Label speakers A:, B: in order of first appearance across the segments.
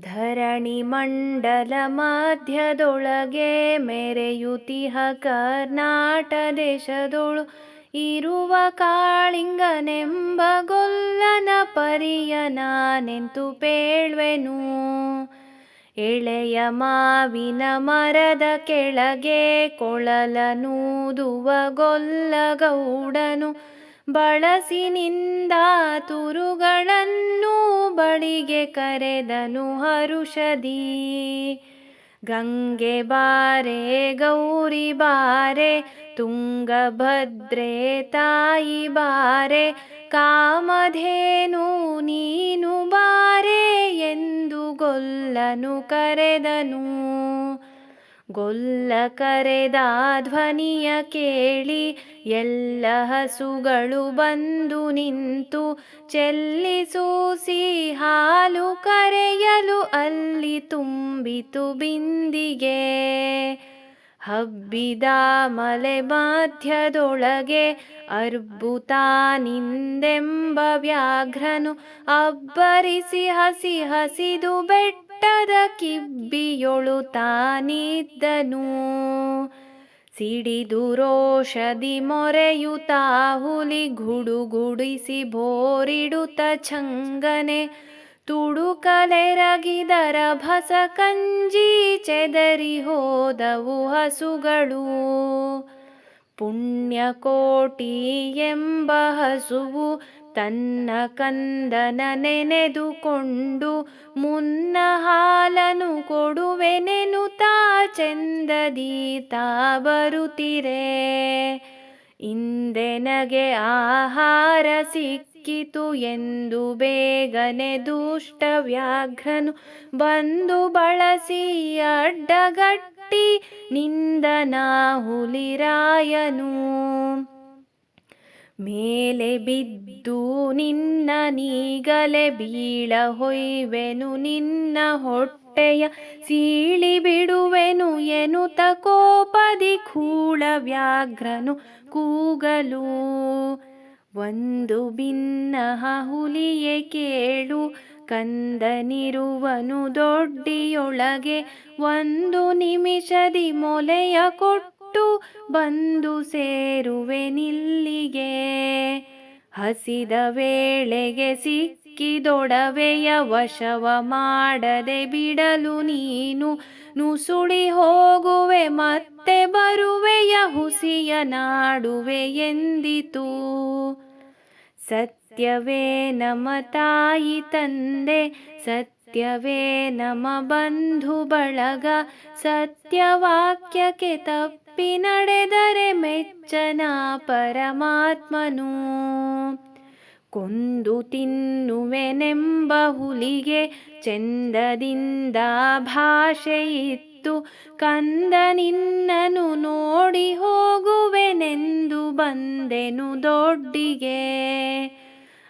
A: ಧರಣಿ ಮಂಡಲ ಮಧ್ಯದೊಳಗೆ ಮೆರೆಯುತಿಹ ಕರ್ನಾಟ ದೇಶದೊಳು ಇರುವ ಕಾಳಿಂಗನೆಂಬ ಗೊಲ್ಲನ ಪರಿಯ ನಾನೆಂತು ಪೇಳ್ವೆನು? ಎಳೆಯ ಮಾವಿನ ಮರದ ಕೆಳಗೆ ಕೊಳಲನೂದುವ ಗೊಲ್ಲಗೌಡನು ಬಳಸಿನಿಂದ ತುರುಗಳನ್ನು ಬಳಿಗೆ ಕರೆದನು ಹರುಷದಿ. ಗಂಗೆ ಬಾರೆ, ಗೌರಿ ಬಾರೆ, ತುಂಗಭದ್ರೆ ತಾಯಿ ಬಾರೆ, ಕಾಮಧೇನು ನೀನು ಬಾರೆ ಎಂದು ಗೊಲ್ಲನು ಕರೆದನು. ಗೊಲ್ಲ ಕರೆದ ಧ್ವನಿಯ ಕೇಳಿ ಎಲ್ಲ ಹಸುಗಳು ಬಂದು ನಿಂತು ಚೆಲ್ಲಿಸೂಸಿ ಹಾಲು ಕರೆಯಲು ಅಲ್ಲಿ ತುಂಬಿತು ಬಿಂದಿಗೆ. ಹಬ್ಬಿದ ಮಲೆ ಮಧ್ಯದೊಳಗೆ ಅರ್ಬುತಾನಿಂದೆಂಬ ವ್ಯಾಘ್ರನು ಅಬ್ಬರಿಸಿ ಹಸಿ ಹಸಿದು ಬೆಟ್ಟದ ಕಿಬ್ಬಿಯೊಳು ತಾನಿದ್ದನು. ಸಿಡಿದು ರೋಷದಿ ಮೊರೆಯುತ್ತಾ ಹುಲಿ ಗುಡುಗುಡಿಸಿ ಬೋರಿಡುತ್ತ ಛಂಗನೆ ತುಡುಕಲೆರಗಿದರ ಭಸ ಕಂಜಿ ಚೆದರಿ ಹೋದವು ಹಸುಗಳು. ಪುಣ್ಯಕೋಟಿ ಎಂಬ ಹಸುವು ತನ್ನ ಕಂದನ ನೆನೆದುಕೊಂಡು ಮುನ್ನ ಹಾಲನು ಕೊಡುವೆನೆನುತಾ ಚೆಂದದಿ ತಾ ಬರುತ್ತಿರೆ. ಇಂದೆನಗೆ ಆಹಾರ ಸಿಕ್ಕಿತು ಎಂದು ಬೇಗನೆ ದುಷ್ಟ ವ್ಯಾಘ್ರನು ಬಂದು ಬಳಸಿ ಅಡ್ಡಗಟ್ಟಿ ನಿಂದನ ಹುಲಿರಾಯನು ಮೇಲೆ ಬಿದ್ದು ನಿನ್ನ ನೀಗಲೆ ಬೀಳ ಹೊಯ್ವೆನು, ನಿನ್ನ ಹೊಟ್ಟೆಯ ಸೀಳಿ ಬಿಡುವೆನು ಎನುತ ಕೋಪದಿ ಕೂಳ ವ್ಯಾಘ್ರನು ಕೂಗಲು. ಒಂದು ಭಿನ್ನಹ ಹುಲಿಯೇ ಕೇಳು, ಕಂದನಿರುವನು ದೊಡ್ಡಿಯೊಳಗೆ ಒಂದು ನಿಮಿಷದಿ ಮೊಲೆಯ ಕೊಟ್ಟು ಬಂದು ಸೇರುವೆ ನಿಲ್ಲಿಗೆ. ಹಸಿದ ವೇಳೆಗೆ ಸಿಕ್ಕಿದೊಡವೆಯ ವಶವ ಮಾಡದೆ ಬಿಡಲು ನೀನು ನುಸುಳಿ ಹೋಗುವೆ, ಮತ್ತೆ ಬರುವೆಯ ಹುಸಿಯ ನಾಡುವೆ ಎಂದಿತು. ಸತ್ಯವೇ ನಮ್ಮ ತಾಯಿ ತಂದೆ ಸತ್ಯವೇ ನಮ ಬಂಧು ಬಳಗ, ಸತ್ಯವಾಕ್ಯಕ್ಕೆ ತಪ್ಪಿ ನಡೆದರೆ ಮೆಚ್ಚನ ಪರಮಾತ್ಮನು. ಕೊಂದು ತಿನ್ನುವೆನೆಂಬ ಹುಲಿಗೆ ಚಂದದಿಂದ ಭಾಷೆಯಿತ್ತು ಕಂದ ನಿನ್ನನು ನೋಡಿ ಹೋಗುವೆನೆಂದು ಬಂದೆನು ದೊಡ್ಡಿಗೆ.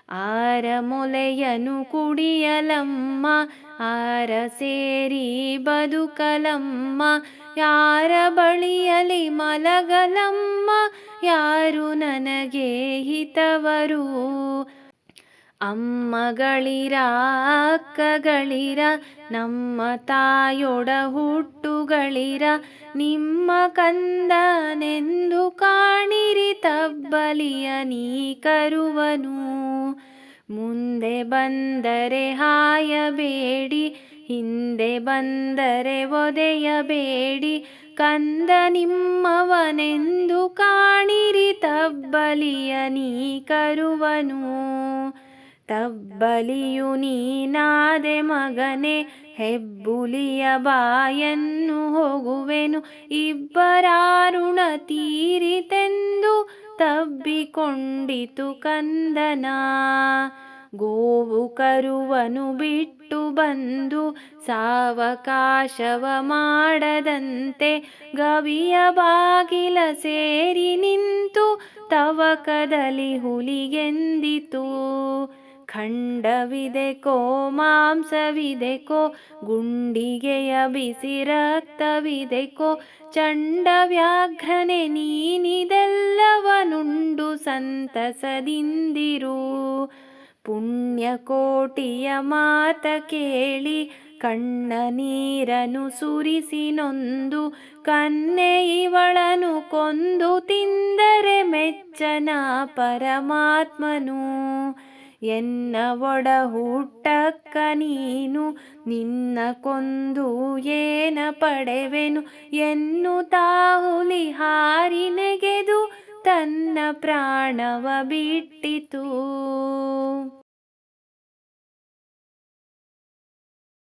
A: ಆರ ಮೊಲೆಯನು ಕುಡಿಯಲಮ್ಮ ಆರ ಸೇರಿ ಬದುಕಲಮ್ಮ ಯಾರ ಬಳಿಯಲಿ ಮಲಗಲಮ್ಮ ಯಾರು ನನಗೆ ಹಿತವರು? ಅಮ್ಮಗಳಿರ, ಅಕ್ಕಗಳಿರ, ನಮ್ಮ ತಾಯೊಡ ಹುಟ್ಟುಗಳಿರ, ನಿಮ್ಮ ಕಂದನೆಂದು ಕಾಣಿರಿ ತಬ್ಬಲಿಯ ನೀ ಕರುವನು. ಮುಂದೆ ಬಂದರೆ ಹಾಯಬೇಡಿ, ಹಿಂದೆ ಬಂದರೆ ಒದೆಯಬೇಡಿ, ಕಂದ ನಿಮ್ಮವನೆಂದು ಕಾಣಿರಿ ತಬ್ಬಲಿಯ ನೀ ಕರುವನು. ತಬ್ಬಲಿಯು ನೀನಾದೆ ಮಗನೆ, ಹೆಬ್ಬುಲಿಯ ಬಾಯನ್ನು ಹೋಗುವೆನು. ಇಬ್ಬರಾರುಣ ತೀರಿತೆಂದು ತಬ್ಬಿಕೊಂಡಿತು ಕಂದನ. ಗೋವು ಕರುವನು ಬಿಟ್ಟು ಬಂದು ಸಾವಕಾಶವ ಮಾಡದಂತೆ ಗವಿಯ ಬಾಗಿಲ ಸೇರಿ ನಿಂತು ತವಕದಲ್ಲಿ ಹುಲಿಗೆಂದಿತು. ಖಂಡವಿದೆಕೋ ಮಾಂಸವಿದೆಕೋ ಗುಂಡಿಗೆಯ ಬಿಸಿ ರಕ್ತವಿದೆ ಕೋ ಚಂಡ ವ್ಯಾಘ್ರನೆ ನೀನಿದೆಲ್ಲವನುಂಡು ಸಂತಸದಿಂದಿರು. ಪುಣ್ಯಕೋಟಿಯ ಮಾತ ಕೇಳಿ ಕಣ್ಣ ನೀರನು ಸುರಿಸಿ ನೊಂದು, ಕನ್ನೆ ಇವಳನು ಕೊಂದು ತಿಂದರೆ ಮೆಚ್ಚನ ಪರಮಾತ್ಮನು. ಎನ್ನ ಒಡ ಹುಟ್ಟಕ್ಕ ನೀನು, ನಿನ್ನ ಕೊಂದು ಏನ ಪಡೆವೆನು? ಎನ್ನು ತಾಹುಲಿ ಹಾರಿ ನೆಗೆದು ತನ್ನ ಪ್ರಾಣವ ಬಿಟ್ಟಿತು.